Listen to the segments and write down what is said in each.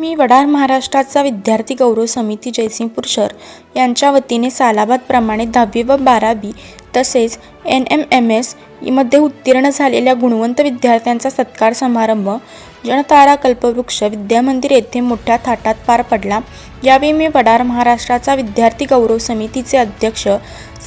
मी वडार महाराष्ट्राचा विद्यार्थी गौरव समिती जयसिंगपूर शहर यांच्या वतीने सालाबादप्रमाणे दहावी व बारावी तसेच एन एम एम एसमध्ये उत्तीर्ण झालेल्या गुणवंत विद्यार्थ्यांचा सत्कार समारंभ जनतारा कल्पवृक्ष विद्यामंदिर येथे मोठ्या थाटात पार पडला. यावेळी मी वडार महाराष्ट्राचा विद्यार्थी गौरव समितीचे अध्यक्ष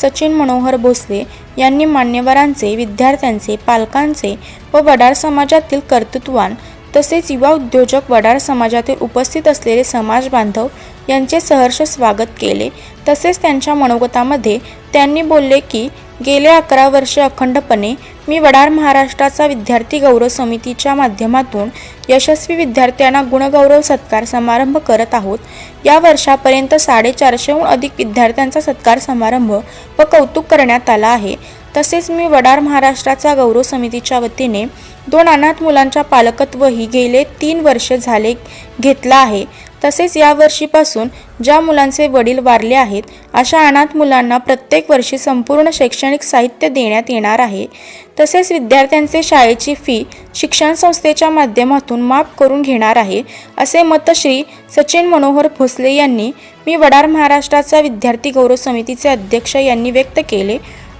सचिन मनोहर भोसले यांनी मान्यवरांचे विद्यार्थ्यांचे पालकांचे व वडार समाजातील कर्तृत्वान तसेच युवा उद्योजक वडार समाजातील उपस्थित असलेले समाज बांधव यांचे सहर्ष स्वागत केले. तसेच त्यांच्या मनोगतामध्ये त्यांनी बोलले की गेले अकरा वर्षे अखंडपणे मी वडार महाराष्ट्राचा विद्यार्थी गौरव समितीच्या माध्यमातून यशस्वी विद्यार्थ्यांना गुणगौरव सत्कार समारंभ करत आहोत. या वर्षापर्यंत साडेचारशेहून अधिक विद्यार्थ्यांचा सत्कार समारंभ व कौतुक करण्यात आला आहे. तसेच मी वडार महाराष्ट्राचा गौरव समितीच्या वतीने दोन अनाथ मुलांच्या पालकत्वही गेले तीन वर्ष झाले घेतला आहे. तसेच या वर्षीपासून ज्या मुलांचे वडील वारले आहेत अशा अनाथ मुलांना प्रत्येक वर्षी संपूर्ण शैक्षणिक साहित्य देण्यात येणार आहे. तसेच विद्यार्थ्यांचे शाळेची फी शिक्षण संस्थेच्या माध्यमातून माफ करून घेणार आहे असे मत श्री सचिन मनोहर भोसले यांनी मी वडार महाराष्ट्राचा विद्यार्थी गौरव समितीचे अध्यक्ष यांनी व्यक्त केले.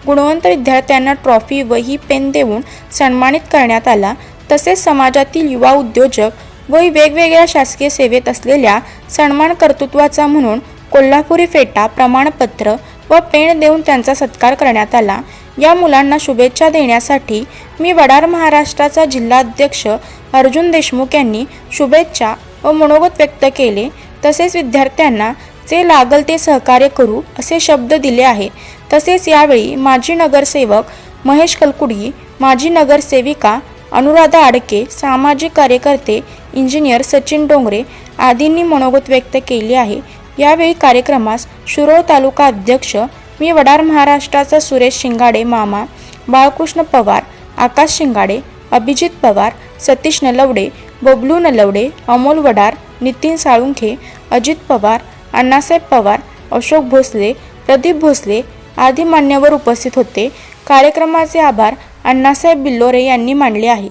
गुणवंत विद्यार्थ्यांना ट्रॉफी व ही पेन देऊन सन्मानित करण्यात आला. तसेच समाजातील युवा उद्योजक व वेगवेगळ्या शासकीय सेवेत असलेल्या सन्मान कर्तृत्वाचा म्हणून कोल्हापुरी फेटा प्रमाणपत्र व पेण देऊन त्यांचा सत्कार करण्यात आला. या मुलांना शुभेच्छा देण्यासाठी मी वडार महाराष्ट्राचा जिल्हाध्यक्ष अर्जुन देशमुख यांनी शुभेच्छा व मनोगत व्यक्त केले. तसेच विद्यार्थ्यांना जे लागल ते सहकार्य करू असे शब्द दिले आहे. तसेच यावेळी माजी नगरसेवक महेश कलकुडी माजी नगरसेविका अनुराधा आडके सामाजिक कार्यकर्ते इंजिनियर सचिन डोंगरे आदींनी मनोगत व्यक्त केले आहे. यावेळी कार्यक्रमास शिरोळ तालुका अध्यक्ष मी वडार महाराष्ट्राचा सुरेश शिंगाडे मामा बाळकृष्ण पवार आकाश शिंगाडे अभिजित पवार सतीश नलवडे बबलू नलवडे अमोल वडार नितीन साळुंखे अजित पवार अण्णासाहेब पवार अशोक भोसले प्रदीप भोसले आदी मान्यवर उपस्थित होते. कार्यक्रमाचे आभार अण्णासाहेब बिल्लोरे यांनी मानले आहे.